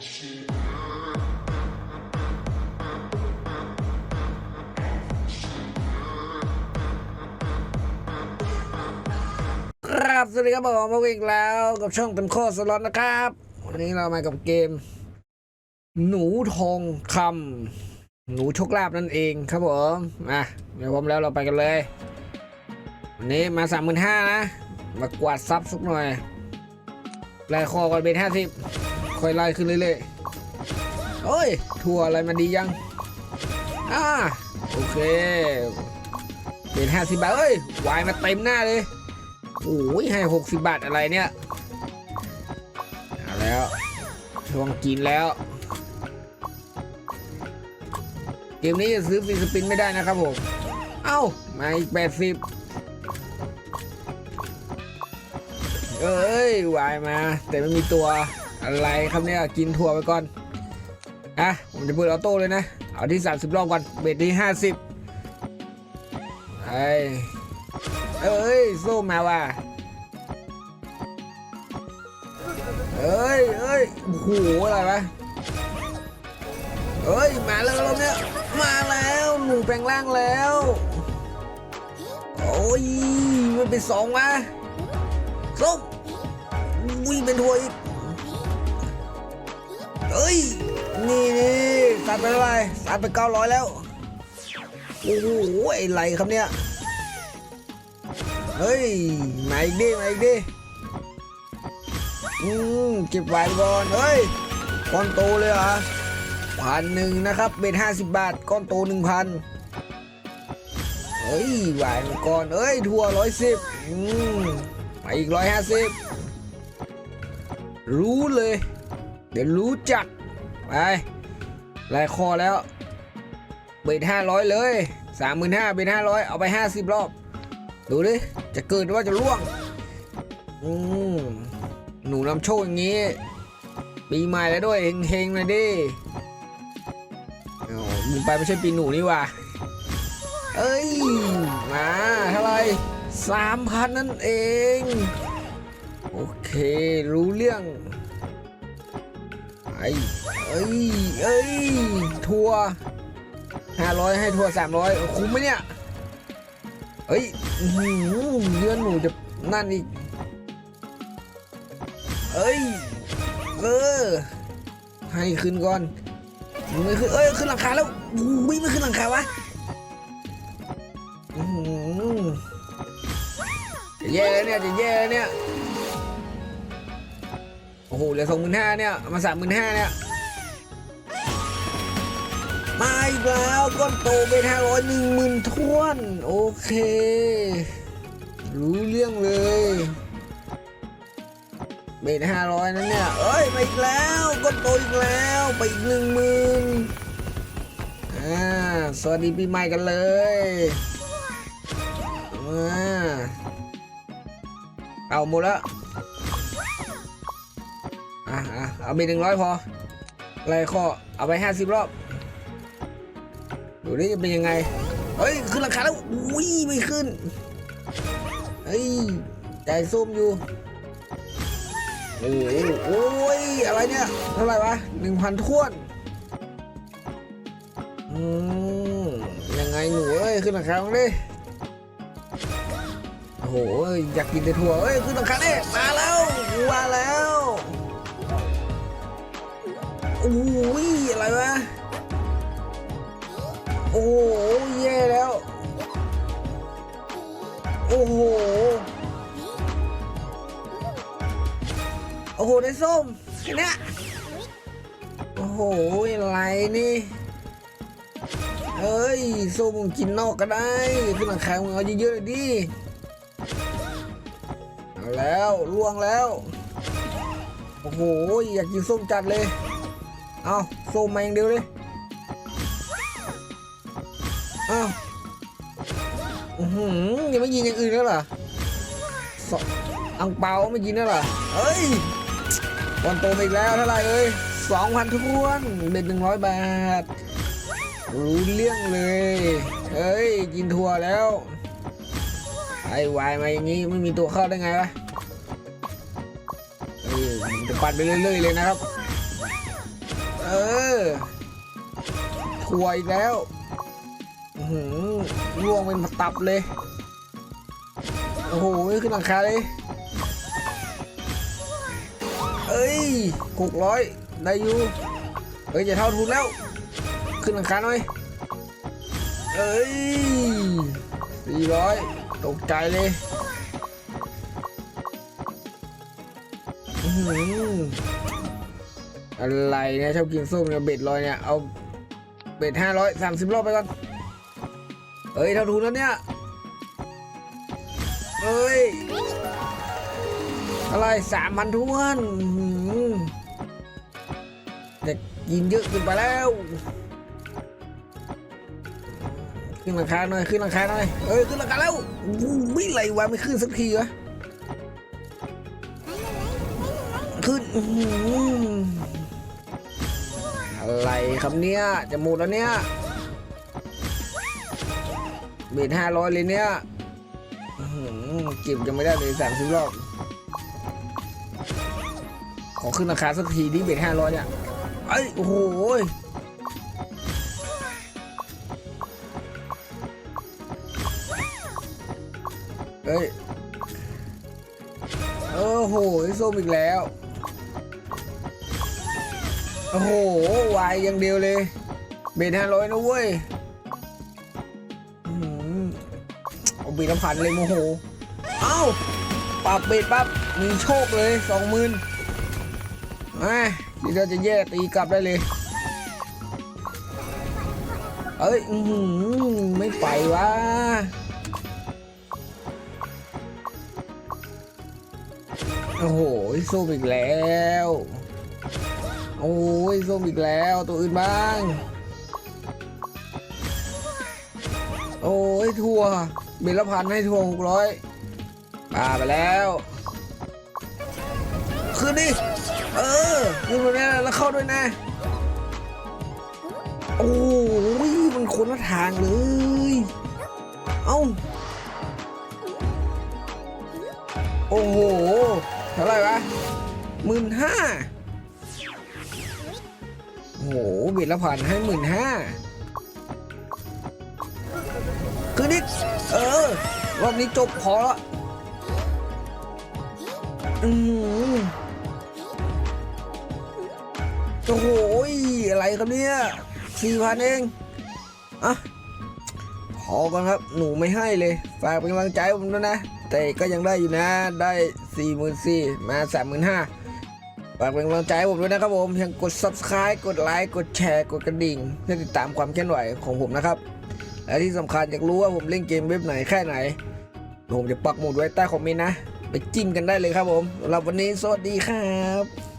ครับสวัสดีครับผมมาวิ่งแล้วกับช่องเป็นโคตรสล็อตนะครับ วันนี้เรามากับเกม หนูทองคำหนูโชคลาภนั่นเองครับผมอะเดี๋ยวผมแล้วเราไปกันเลย วันนี้มาสามหมื่นห้านะ มากวาดซับสักหน่อยไล่คอก่อนเป็นห้าสิบ ค่อยไล่ขึ้นเรื่อยๆโอ้ยทั่วอะไรมาดียังอ่าโอเคเป็นห้าสิบบาทเอ้ยวายมาเต็มหน้าเลยโอ้ยให้หกสิบบาทอะไรเนี่ยเอาแล้วช่วงกินแล้ว เกมนี้จะซื้อฟีสปินไม่ได้นะครับผม เอ้ามาอีกแปดสิบเอ้ยวายมา แต่ไม่มีตัว อะไรครับเนี่ยกินถั่วไปก่อนอะผมจะเปิดออโต้เลยนะ เอาที่ 30 รอบก่อนเบ็ดที่ 50ไอ้เอ้ยสู้มาว่ะเอ้ยเอ้ยโอ้โหอะไรวะเอ้ยมาแล้วเราเนี่ยมาแล้วหนูแปลงร่างแล้วโอ้ยมันเป็นสองวะส้มวิ่งเป็นทัวอีก เอ้ย นี่นี่สัตว์ไปเท่าไหร่สัตว์ไปเก้าร้อยแล้ว โอ้โหไอ้ไรครับเนี่ย เฮ้ยมาอีกดิมาอีกดิอืมเก็บไว้ก่อน เฮ้ยก้อนโตเลยเหรอพันหนึ่งนะครับเป็นห้าสิบบาท ก้อนโตหนึ่งพันเฮ้ยหวานก่อนเอ้ยทัวร้อยสิบอืมมาอีกร้อยห้าสิบรู้เลย เดี๋ยวรู้จัก ไปไล่คอแล้ว เบ็ดห้าร้อยเลยสามหมื่นห้าเบ็ดห้าร้อยเอาไปห้าสิบรอบ ดูดิ จะเกิดหรือว่าจะล่วง อืมหนูนำโชคอย่างนี้ ปีใหม่แล้วด้วยเฮงๆเลยดิมึงไปไม่ใช่ปีหนูนี่ว่าเอ้ย มาเท่าไหรสามพันนั่นเอง โอเค รู้เรื่อง เอ้ย เอ้ย ทัวห้าร้อยให้ทัวสามร้อยคุ้มไหมเนี่ยเฮ้ยหือเลื่อนหนูจะนั่นอีก เอ้ย เออ ให้ขึ้นก่อนมึงไม่ขึ้น เอ้ย ขึ้นหลังคาแล้วอุ้ยไม่ขึ้นหลังคาวะจะแย่แล้วเนี่ย จะแย่แล้วเนี่ย โอ้โหเหลือสองหมื่นห้าเนี่ย มาสามหมื่นห้าเนี่ยมาอีกแล้วก้อนโตเป็นห้าร้อยหนึ่งหมื่นท้วน โอเค รู้เรื่องเลยเบนห้าร้อยนั้นเนี่ย เอ้ยมาอีกแล้วก้อนโตอีกแล้วไปอีกหนึ่งหมื่นอ่าสวัสดีปีใหม่กันเลยอ่าเอาหมดแล้ว อะเอาไปหนึ่งร้อยพอไล่ข้อเอาไปห้าสิบรอบดูนี่จะเป็นยังไงเฮ้ยขึ้นราคาแล้วอุ้ยไม่ขึ้นเฮ้ยใจส้มอยู่โอ้ยโอ้ยอะไรเนี่ยเท่าไหร่วะหนึ่งพันท้วนอืมยังไงหนูเอ้ยขึ้นราคาบ้างดิโอ้โหอยากกินแต่ถั่วเอ้ยขึ้นราคาดิมาแล้วมาแล้ว โอ้ยอะไรวะ โอ้โหแย่แล้ว โอ้โห โอ้โห ได้ส้มเนี้ยโอ้โห อะไรนี่เอ้ยส้มกินนอกก็ได้ขึ้นมาขายมึงเอาเยอะๆเลยดิเอาแล้วล่วงแล้ว โอ้โห อยากกินส้มจัดเลย เอาส้มมาอย่างเดียวเลยอ้าอือหือยังไม่ยินอย่างอื่นแล้วเหรออังเปาไม่ยินแล้วเหรอเอ้ยบอลโตมาอีกแล้วเท่าไหร่เอ้ยสองพันทุกวนเป็นหนึ่งร้อยบาท รู้เรื่องเลย เอ้ยกินทัวร์แล้ว ไอ้วายมาอย่างงี้ไม่มีตัวเข้าได้ไงวะเอ้ยจะปั่นไปเรื่อยๆเลยนะครับ ออถวยอีกแล้วหือล่วงเป็นตับเลย โอ้โหขึ้นหลังคาเลย เอ้ยหกร้อยได้อยู่ เอ้ยจะเท่าทุนแล้ว ขึ้นหลังคาหน่อย เอ้ยสี่ร้อยตกใจเลยอื้อหือ อะไรเนี่ยชอบกินส้มเนี่ยเบ็ดลอยเนี่ยเอาเบ็ดห้าร้อยสามสิบรอบไปก่อนเอ้ยเท่าทุนแล้วเนี่ยเอ้ยอะไรสามพันทวนเด็กยินเยอะเกินไปแล้วขึ้นหลังคาหน่อยขึ้นหลังคาหน่อยเอ้ยขึ้นหลังคาแล้วอู้วิ่งไรวะไม่ขึ้นสักทีวะขึ้น อะไรครับเนี่ยจะหมดแล้วเนี่ยเบ็ดห้าร้อยเลยเนี่ยอื้อหือเก็บยังไม่ได้เลยสามสิบรอบ ขอขึ้นราคาสักทีดิเบ็ดห้าร้อยเนี่ยเอ้ย โอ้โหเฮ้ย โอ้โหส้มอีกแล้ว โอ้โห วายอย่างเดียวเลย เบ็ดห้าร้อยนะเว้ยอ๋อหือเอาบีละพันเลยโมโห เอ้าปรับเบ็ดปั๊บ มีโชคเลยสองหมื่นอะทีเราจะแย่ตีกลับได้เลย เอ้ยอื้อหือไม่ไปวะโอ้โหสู้อีกแล้ว โอ้ยส้มอีกแล้ว ตัวอื่นบ้าง โอ้ยทัวเบลพันให้ทัวหกร้อยปาไปแล้วคืนดิ เออขึ้นมาเนี่ยแล้วเข้าด้วยนะ โอ้ยมันคนละทางเลย เอ้า โอ้โห เท่าไหร่วะหมื่นห้า โอ้โหเบ็ดละพันให้หมื่นห้าคือนิดเออ รอบนี้จบพอละอืมโอ้โหอะไรครับเนี่ยสี่พันเองอะพอกันครับ หนูไม่ให้เลย ฝากเป็นกำลังใจผมด้วยนะ แต่ก็ยังได้อยู่นะ ได้สี่หมื่นสี่มาสามหมื่นห้า ฝากเป็นกำลังใจให้ผมด้วยนะครับผมยังกด subscribe กดไลค์กดแชร์กดกระดิ่ง เพื่อติดตามความเคลื่อนไหวของผมนะครับ และที่สำคัญอยากรู้ว่าผมเล่นเกมเว็บไหนแค่ไหน ผมจะปักหมุดไว้ใต้คอมเมนต์นะ ไปจิ้มกันได้เลยครับผมสำหรับวันนี้สวัสดีครับ